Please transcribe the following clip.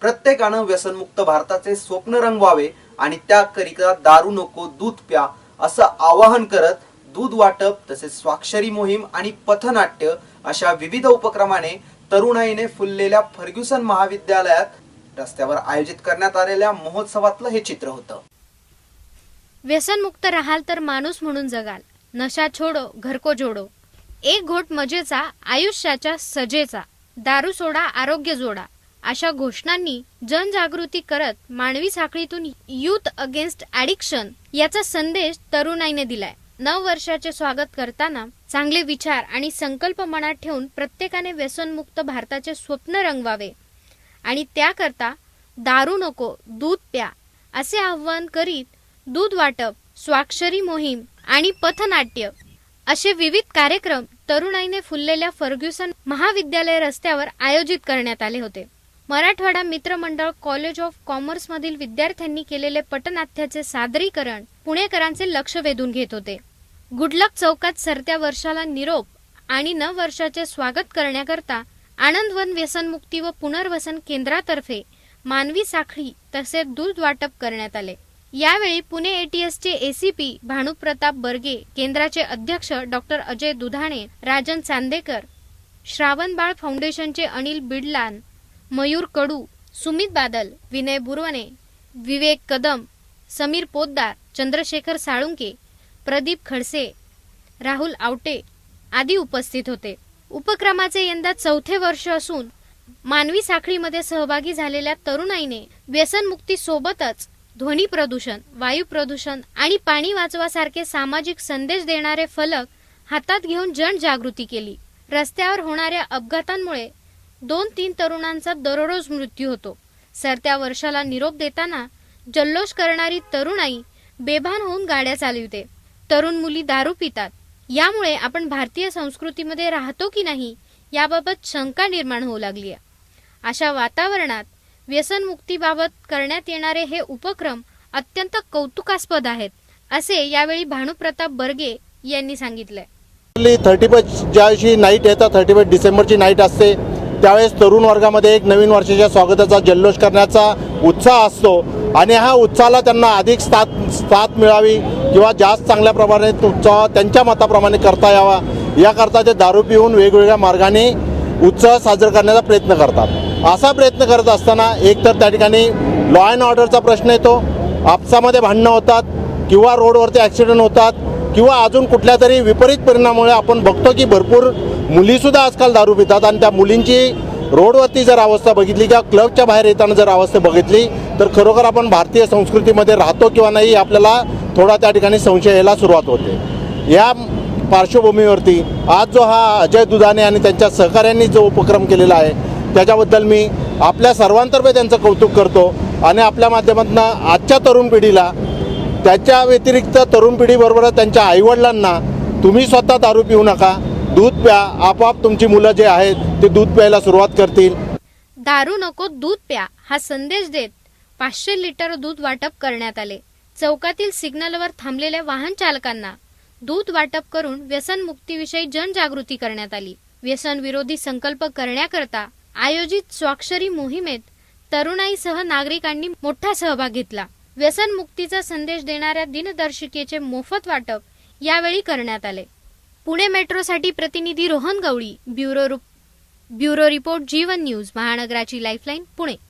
प्रत्येकानं व्यसनमुक्त भारताचे स्वप्न रंगवावे आणि त्याकरिता दारू नको दूध प्या असं आवाहन करत दूध वाटप तसेच स्वाक्षरी मोहीम आणि पथनाट्य अशा विविध उपक्रमाने तरुणाईने फुललेल्या फर्ग्युसन महाविद्यालयात रस्त्यावर आयोजित करण्यात आलेल्या महोत्सवातलं हे चित्र होतं. व्यसनमुक्त राहाल तर माणूस म्हणून जगाल. नशा छोडो घरको जोडो. एक घोट मजेचा आयुष्याच्या सजेचा. दारू सोडा आरोग्य जोडा. अशा घोषणांनी जनजागृती करत मानवी साखळीतून युथ अगेन्स्ट ऍडिक्शन याचा संदेश तरुणाईने दिलाय. नव वर्षाचे स्वागत करताना चांगले विचार आणि संकल्प मनात ठेवून प्रत्येकाने व्यसनमुक्त भारताचे स्वप्न रंगवावे. आणि त्याकरता दारू नको दूध प्या असे आव्हान करीत दूध वाटप स्वाक्षरी मोहीम आणि पथनाट्य असे विविध कार्यक्रम तरुणाईने फुललेल्या फर्ग्युसन महाविद्यालय रस्त्यावर आयोजित करण्यात आले होते. मराठवाडा मित्रमंडळ कॉलेज ऑफ कॉमर्स मधील विद्यार्थ्यांनी केलेले पटनाट्याचे सादरीकरण पुणेकरांचे लक्ष वेधून घेत होते. गुडलक चौकात सरत्या वर्षाला निरोप आणि नववर्षाचे स्वागत करण्याकरता आनंदवन व्यसनमुक्ती व पुनर्वसन केंद्रातर्फे मानवी साखळी तसेच दूध वाटप करण्यात आले. यावेळी पुणे एटीएसचे एसीपी भानुप्रताप बर्गे केंद्राचे अध्यक्ष डॉक्टर अजय दुधाणे राजन चांदेकर श्रावणबाळ फाउंडेशनचे अनिल बिडलान मयूर कडू सुमित बादल विनय बुरवणे विवेक कदम समीर पोद्दार चंद्रशेखर साळुंके प्रदीप खडसे राहुल आवटे आदी उपस्थित होते. उपक्रमाचे यंदा चौथे वर्ष असून मानवी साखळीमध्ये सहभागी झालेल्या तरुणाईने व्यसनमुक्ती सोबतच ध्वनी प्रदूषण वायू प्रदूषण आणि पाणी वाचवासारखे सामाजिक संदेश देणारे फलक हातात घेऊन जनजागृती केली. रस्त्यावर होणाऱ्या अपघातांमुळे दोन तीन तरुणांचा दररोज मृत्यू होतो. सरत्या वर्षाला निरोप देताना जल्लोष करणारी तरुणाई बेभान होऊन गाड्या चालविते. तरुण मुली दारू पितात. यामुळे आपण भारतीय संस्कृतीमध्ये राहतो की नाही याबाबत शंका निर्माण होऊ लागली आहे. अशा वातावरणात व्यसनमुक्तीबाबत करण्यात येणारे हे उपक्रम अत्यंत कौतुकास्पद आहेत असे यावेळी भानुप्रताप बर्गे यांनी सांगितलंय. थर्टी फर्स्ट ज्या दिवशी नाईट येतात थर्टी फर्स्ट डिसेंबरची नाईट असते त्यावेळेस तरुण वर्गामध्ये एक नवीन वर्षाच्या स्वागताचा जल्लोष करण्याचा उत्साह असतो. आणि हा उत्साहाला त्यांना अधिक साथ साथ मिळावी किंवा जास्त चांगल्या प्रमाणे उत्साह त्यांच्या मताप्रमाणे करता यावा. याकरता ते दारू पिऊन वेगवेगळ्या मार्गाने उत्साह साजरा करण्याचा प्रयत्न करतात. असा प्रयत्न करत असताना एक तर त्या ठिकाणी लॉ अँड ऑर्डरचा प्रश्न येतो. आपसामध्ये भांडणं होतात किंवा रोडवरती ॲक्सिडेंट होतात. किंवा अजून कुठल्या तरी विपरीत परिणामामुळे आपण बघतो की भरपूर मुलीसुद्धा आजकाल दारू पितात आणि त्या मुलींची रोडवरती जर अवस्था बघितली किंवा क्लबच्या बाहेर येताना जर अवस्था बघितली तर खरोखर आपण भारतीय संस्कृतीमध्ये राहतो किंवा नाही आपल्याला थोडा त्या ठिकाणी संशय यायला सुरुवात होते. या पार्श्वभूमीवरती आज जो हा अजय दुधाने आणि त्यांच्या सहकाऱ्यांनी जो उपक्रम केलेला आहे त्याच्याबद्दल मी आपल्या सर्वांतर्फे त्यांचं कौतुक करतो आणि आपल्या माध्यमातून आजच्या तरुण पिढीला त्याच्या व्यतिरिक्त तरुण पिढीबरोबरच त्यांच्या आईवडिलांना तुम्ही स्वतः दारू पिऊ नका. दूध प्या. आपोआप तुमची मुलं जे आहेत ते दूध प्यायला सुरुवात करतील. दारू नको दूध प्या. हा संदेश देत पाचशे लिटर दूध वाटप करण्यात आले. चौकातील सिग्नलवर थांबलेल्या वाहन चालकांना दूध वाटप करून व्यसन मुक्तीविषयी जनजागृती करण्यात आली. व्यसन विरोधी संकल्प करण्याकरता आयोजित स्वाक्षरी मोहिमेत तरुणाईसह नागरिकांनी मोठा सहभाग घेतला. व्यसन मुक्तीचा संदेश देणाऱ्या दिनदर्शिकेचे मोफत वाटप यावेळी करण्यात आले. पुणे मेट्रोसाठी प्रतिनिधी रोहन गवळी ब्युरो रु- ब्युरो रिपोर्ट जीवन न्यूज महानगराची लाईफलाईन पुणे.